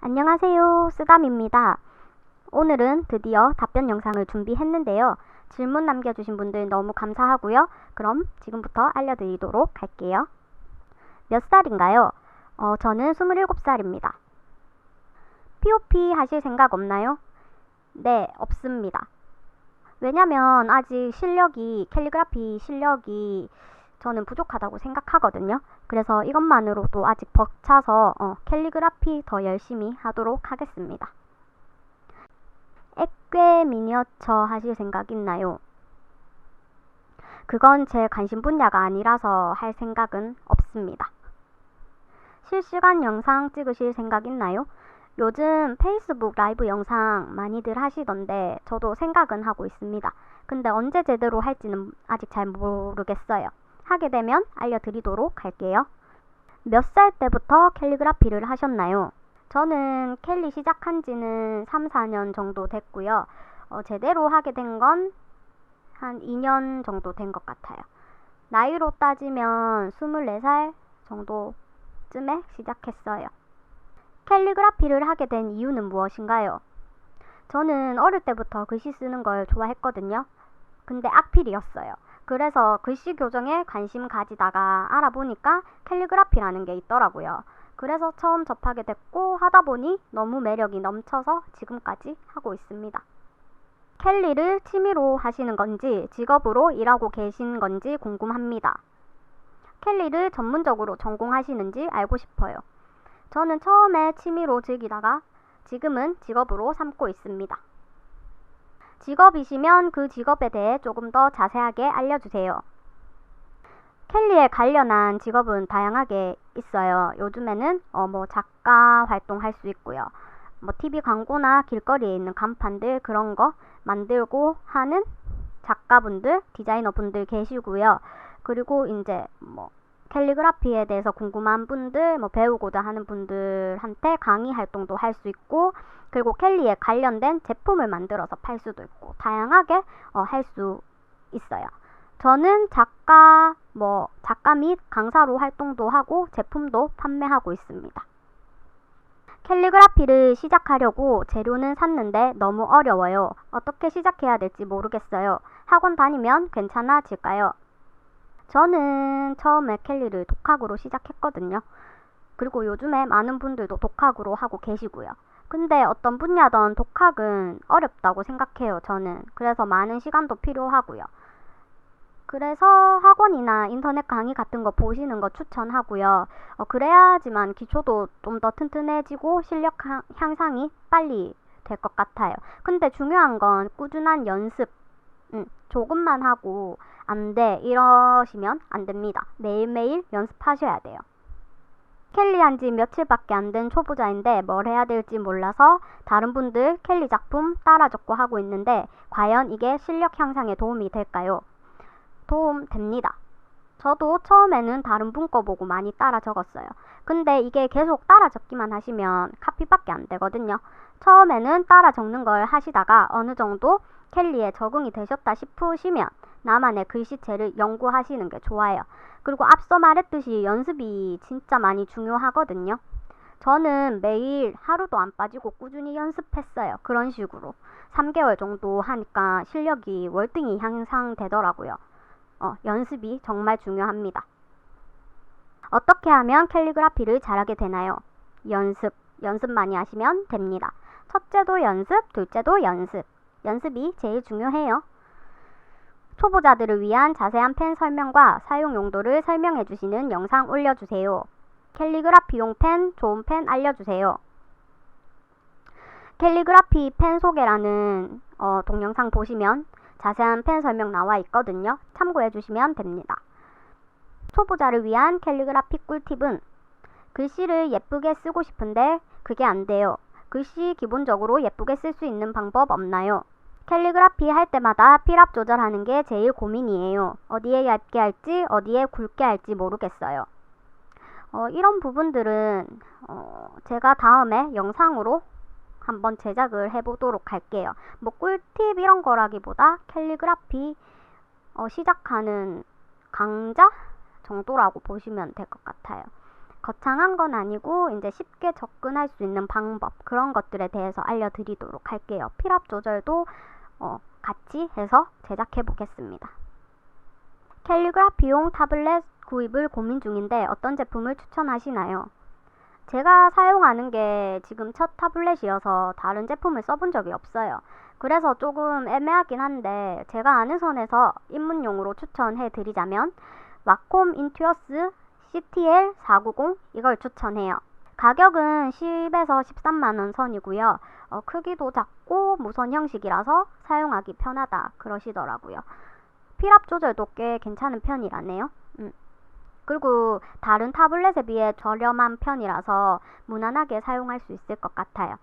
안녕하세요. 쓰담입니다. 오늘은 드디어 답변 영상을 준비했는데요. 질문 남겨주신 분들 너무 감사하고요. 그럼 지금부터 알려드리도록 할게요. 몇 살인가요? 어, 저는 27살입니다. POP 하실 생각 없나요? 네, 없습니다. 왜냐면 아직 실력이, 캘리그라피 실력이 저는 부족하다고 생각하거든요. 그래서 이것만으로도 아직 벅차서 어, 캘리그라피 더 열심히 하도록 하겠습니다. 액괴 미니어처 하실 생각 있나요? 그건 제 관심 분야가 아니라서 할 생각은 없습니다. 실시간 영상 찍으실 생각 있나요? 요즘 페이스북 라이브 영상 많이들 하시던데 저도 생각은 하고 있습니다. 근데 언제 제대로 할지는 아직 잘 모르겠어요. 하게 되면 알려드리도록 할게요. 몇 살 때부터 캘리그라피를 하셨나요? 저는 캘리 시작한 지는 3, 4년 정도 됐고요. 어, 제대로 하게 된 건 한 2년 정도 된 것 같아요. 나이로 따지면 24살 정도쯤에 시작했어요. 캘리그라피를 하게 된 이유는 무엇인가요? 저는 어릴 때부터 글씨 쓰는 걸 좋아했거든요. 근데 악필이었어요. 그래서 글씨 교정에 관심 가지다가 알아보니까 캘리그라피라는 게 있더라고요. 그래서 처음 접하게 됐고 하다 보니 너무 매력이 넘쳐서 지금까지 하고 있습니다. 캘리를 취미로 하시는 건지 직업으로 일하고 계신 건지 궁금합니다. 캘리를 전문적으로 전공하시는지 알고 싶어요. 저는 처음에 취미로 즐기다가 지금은 직업으로 삼고 있습니다. 직업이시면 그 직업에 대해 조금 더 자세하게 알려주세요. 켈리에 관련한 직업은 다양하게 있어요. 요즘에는 어, 뭐 작가 활동할 수 있고요. 뭐 TV 광고나 길거리에 있는 간판들 그런 거 만들고 하는 작가분들, 디자이너분들 계시고요. 그리고 이제 뭐 캘리그라피에 대해서 궁금한 분들, 뭐 배우고자 하는 분들한테 강의 활동도 할 수 있고, 그리고 캘리에 관련된 제품을 만들어서 팔 수도 있고, 다양하게 어, 할 수 있어요. 저는 작가, 뭐, 작가 및 강사로 활동도 하고, 제품도 판매하고 있습니다. 캘리그라피를 시작하려고 재료는 샀는데 너무 어려워요. 어떻게 시작해야 될지 모르겠어요. 학원 다니면 괜찮아질까요? 저는 처음에 캘리를 독학으로 시작했거든요. 그리고 요즘에 많은 분들도 독학으로 하고 계시고요. 근데 어떤 분야든 독학은 어렵다고 생각해요, 저는. 그래서 많은 시간도 필요하고요. 그래서 학원이나 인터넷 강의 같은 거 보시는 거 추천하고요. 어, 그래야지만 기초도 좀 더 튼튼해지고 실력 향상이 빨리 될 것 같아요. 근데 중요한 건 꾸준한 연습. 음, 조금만 하고 안 돼. 이러시면 안 됩니다. 매일매일 연습하셔야 돼요. 켈리 한 지 며칠밖에 안 된 초보자인데 뭘 해야 될지 몰라서 다른 분들 켈리 작품 따라 적고 하고 있는데 과연 이게 실력 향상에 도움이 될까요? 도움 됩니다. 저도 처음에는 다른 분 거 보고 많이 따라 적었어요. 근데 이게 계속 따라 적기만 하시면 카피밖에 안 되거든요. 처음에는 따라 적는 걸 하시다가 어느 정도 캘리에 적응이 되셨다 싶으시면 나만의 글씨체를 연구하시는 게 좋아요. 그리고 앞서 말했듯이 연습이 진짜 많이 중요하거든요. 저는 매일 하루도 안 빠지고 꾸준히 연습했어요. 그런 식으로. 3개월 정도 하니까 실력이 월등히 향상되더라고요. 어, 연습이 정말 중요합니다. 어떻게 하면 캘리그라피를 잘하게 되나요? 연습, 연습 많이 하시면 됩니다. 첫째도 연습, 둘째도 연습. 연습이 제일 중요해요. 초보자들을 위한 자세한 펜 설명과 사용 용도를 설명해 주시는 영상 올려주세요. 캘리그라피용 펜, 좋은 펜 알려주세요. 캘리그라피 펜 소개라는 어, 동영상 보시면 자세한 펜 설명 나와 있거든요. 참고해 주시면 됩니다. 초보자를 위한 캘리그라피 꿀팁은 글씨를 예쁘게 쓰고 싶은데 그게 안 돼요. 글씨 기본적으로 예쁘게 쓸 수 있는 방법 없나요? 캘리그라피 할 때마다 필압 조절하는 게 제일 고민이에요. 어디에 얇게 할지 어디에 굵게 할지 모르겠어요. 어, 이런 부분들은 어, 제가 다음에 영상으로 한번 제작을 해보도록 할게요. 뭐 꿀팁 이런 거라기보다 캘리그라피 어, 시작하는 강좌 정도라고 보시면 될 것 같아요. 거창한 건 아니고 이제 쉽게 접근할 수 있는 방법 그런 것들에 대해서 알려드리도록 할게요. 필압 조절도 어, 같이 해서 제작해 보겠습니다. 캘리그라피용 타블렛 구입을 고민 중인데 어떤 제품을 추천하시나요? 제가 사용하는 게 지금 첫 타블렛이어서 다른 제품을 써본 적이 없어요. 그래서 조금 애매하긴 한데 제가 아는 선에서 입문용으로 추천해 드리자면 와콤 인투어스 CTL490 이걸 추천해요. 가격은 10에서 13만원 선이고요. 어, 크기도 작고 무선 형식이라서 사용하기 편하다 그러시더라고요. 필압 조절도 꽤 괜찮은 편이라네요. 음. 그리고 다른 타블렛에 비해 저렴한 편이라서 무난하게 사용할 수 있을 것 같아요.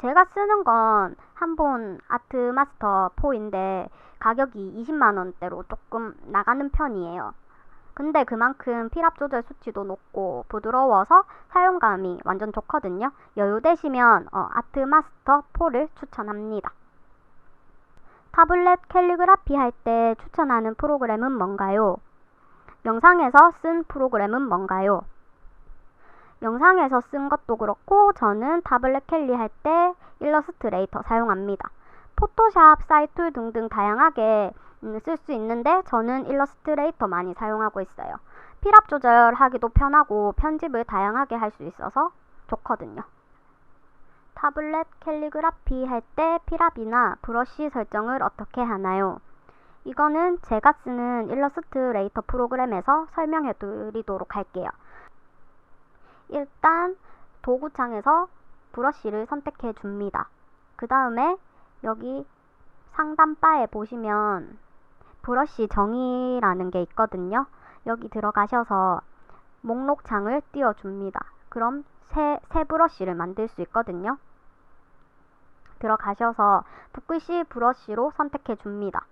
제가 쓰는 건 한본 아트 마스터 4인데 가격이 20만원대로 조금 나가는 편이에요. 근데 그만큼 필압 조절 수치도 높고 부드러워서 사용감이 완전 좋거든요. 여유되시면 어, 아트 마스터 4를 추천합니다. 타블렛 캘리그라피 할 때 추천하는 프로그램은 뭔가요? 영상에서 쓴 프로그램은 뭔가요? 영상에서 쓴 것도 그렇고 저는 타블렛 캘리 할 때 일러스트레이터 사용합니다. 포토샵, 사이툴 등등 다양하게 음, 쓸 수 있는데 저는 일러스트레이터 많이 사용하고 있어요. 필압 조절하기도 편하고 편집을 다양하게 할 수 있어서 좋거든요. 타블렛 캘리그라피 할 때 필압이나 브러쉬 설정을 어떻게 하나요? 이거는 제가 쓰는 일러스트레이터 프로그램에서 설명해 드리도록 할게요. 일단 도구창에서 브러쉬를 선택해 줍니다. 그 다음에 여기 상단 바에 보시면 브러쉬 정의라는 게 있거든요. 여기 들어가셔서 목록창을 띄워줍니다. 그럼 새, 새 브러쉬를 만들 수 있거든요. 들어가셔서 붓글씨 브러쉬로 선택해 줍니다.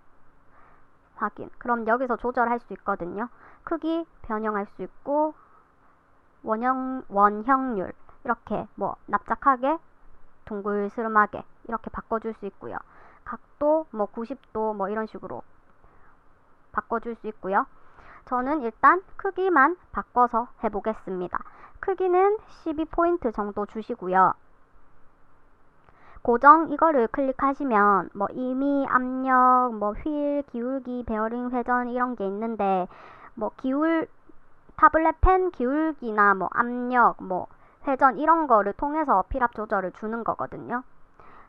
확인. 그럼 여기서 조절할 수 있거든요. 크기 변형할 수 있고 원형, 원형률 이렇게 뭐 납작하게 둥글스름하게 이렇게 바꿔줄 수 있고요. 각도 뭐 90도 뭐 이런 식으로 바꿔줄 수 있고요. 저는 일단 크기만 바꿔서 해보겠습니다. 크기는 12포인트 정도 주시고요. 고정 이거를 클릭하시면 뭐 임의, 압력, 뭐 휠, 기울기, 베어링 회전 이런 게 있는데 뭐 기울 타블렛 펜 기울기나 뭐 압력, 뭐 회전 이런 거를 통해서 필압 조절을 주는 거거든요.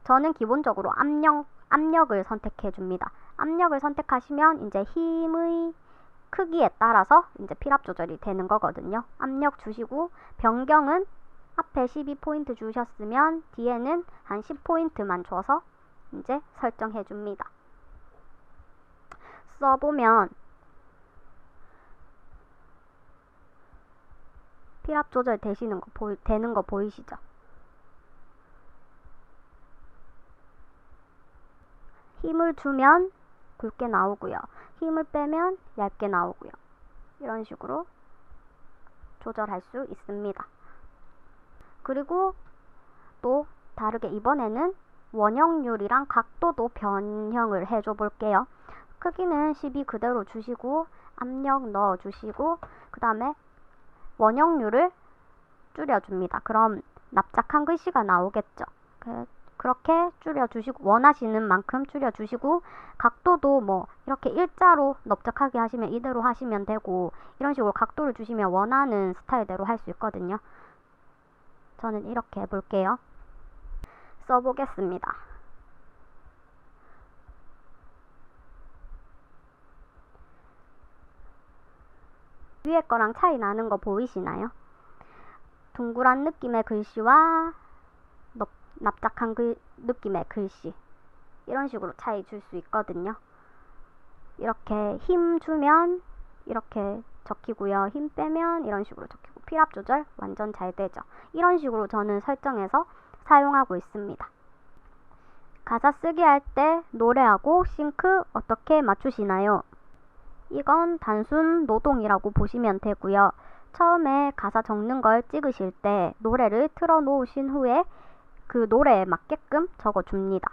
저는 기본적으로 압력 압력을 선택해 줍니다. 압력을 선택하시면 이제 힘의 크기에 따라서 이제 필압 조절이 되는 거거든요. 압력 주시고 변경은 앞에 12포인트 주셨으면 뒤에는 한 10포인트만 줘서 이제 설정해 줍니다. 써보면 필압 조절 되시는 거 보이, 되는 거 보이시죠? 힘을 주면 굵게 나오고요. 힘을 빼면 얇게 나오고요. 이런 식으로 조절할 수 있습니다. 그리고 또 다르게 이번에는 원형률이랑 각도도 변형을 해줘 볼게요. 크기는 12 그대로 주시고 압력 넣어 주시고 그 다음에 원형률을 줄여줍니다. 그럼 납작한 글씨가 나오겠죠. 그 그렇게 줄여주시고 원하시는 만큼 줄여주시고 각도도 뭐 이렇게 일자로 넓적하게 하시면 이대로 하시면 되고 이런 식으로 각도를 주시면 원하는 스타일대로 할 수 있거든요. 저는 이렇게 해볼게요. 써보겠습니다. 위에 거랑 차이 나는 거 보이시나요? 둥그란 느낌의 글씨와 납작한 글, 느낌의 글씨 이런 식으로 차이 줄 수 있거든요. 이렇게 힘 주면 이렇게 적히고요. 힘 빼면 이런 식으로 적히고 필압 조절 완전 잘 되죠. 이런 식으로 저는 설정해서 사용하고 있습니다. 가사 쓰기 할 때 노래하고 싱크 어떻게 맞추시나요? 이건 단순 노동이라고 보시면 되고요. 처음에 가사 적는 걸 찍으실 때 노래를 틀어 놓으신 후에 그 노래에 맞게끔 적어줍니다.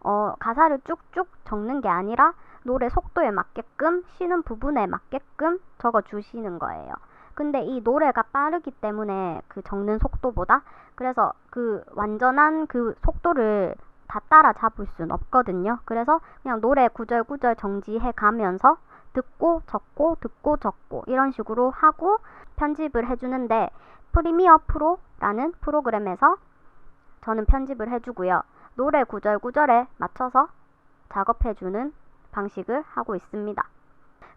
어, 가사를 쭉쭉 적는 게 아니라 노래 속도에 맞게끔 쉬는 부분에 맞게끔 적어주시는 거예요. 근데 이 노래가 빠르기 때문에 그 적는 속도보다 그래서 그 완전한 그 속도를 다 따라잡을 순 없거든요. 그래서 그냥 노래 구절 구절 정지해 가면서 듣고 적고 듣고 적고 이런 식으로 하고 편집을 해주는데 프리미어 프로라는 프로그램에서 저는 편집을 해주고요. 노래 구절 구절에 맞춰서 작업해주는 방식을 하고 있습니다.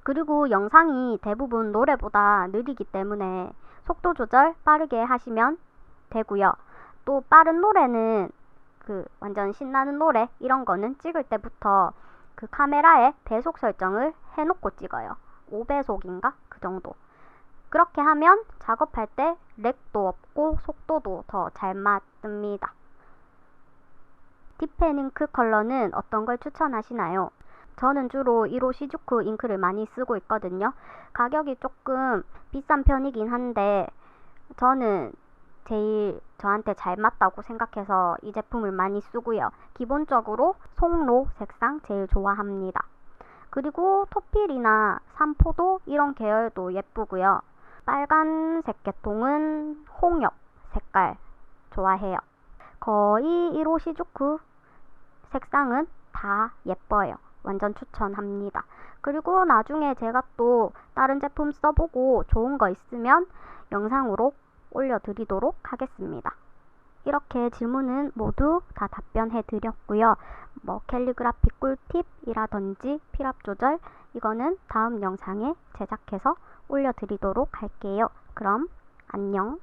그리고 영상이 대부분 노래보다 느리기 때문에 속도 조절 빠르게 하시면 되고요. 또 빠른 노래는 그 완전 신나는 노래 이런 거는 찍을 때부터 그 카메라에 배속 설정을 해놓고 찍어요. 5배속인가? 그 정도. 그렇게 하면 작업할 때 렉도 없고 속도도 더 잘 맞습니다. 딥펜 잉크 컬러는 어떤 걸 추천하시나요? 저는 주로 1호 시즈쿠 잉크를 많이 쓰고 있거든요. 가격이 조금 비싼 편이긴 한데 저는 제일 저한테 잘 맞다고 생각해서 이 제품을 많이 쓰고요. 기본적으로 송로 색상 제일 좋아합니다. 그리고 토필이나 삼포도 이런 계열도 예쁘고요. 빨간색 계통은 홍엽 색깔 좋아해요. 거의 1호 시즈쿠 색상은 다 예뻐요. 완전 추천합니다. 그리고 나중에 제가 또 다른 제품 써보고 좋은 거 있으면 영상으로 올려드리도록 하겠습니다. 이렇게 질문은 모두 다 답변해 드렸고요. 뭐 캘리그라피 꿀팁이라든지 필압 조절 이거는 다음 영상에 제작해서 올려드리도록 할게요. 그럼 안녕.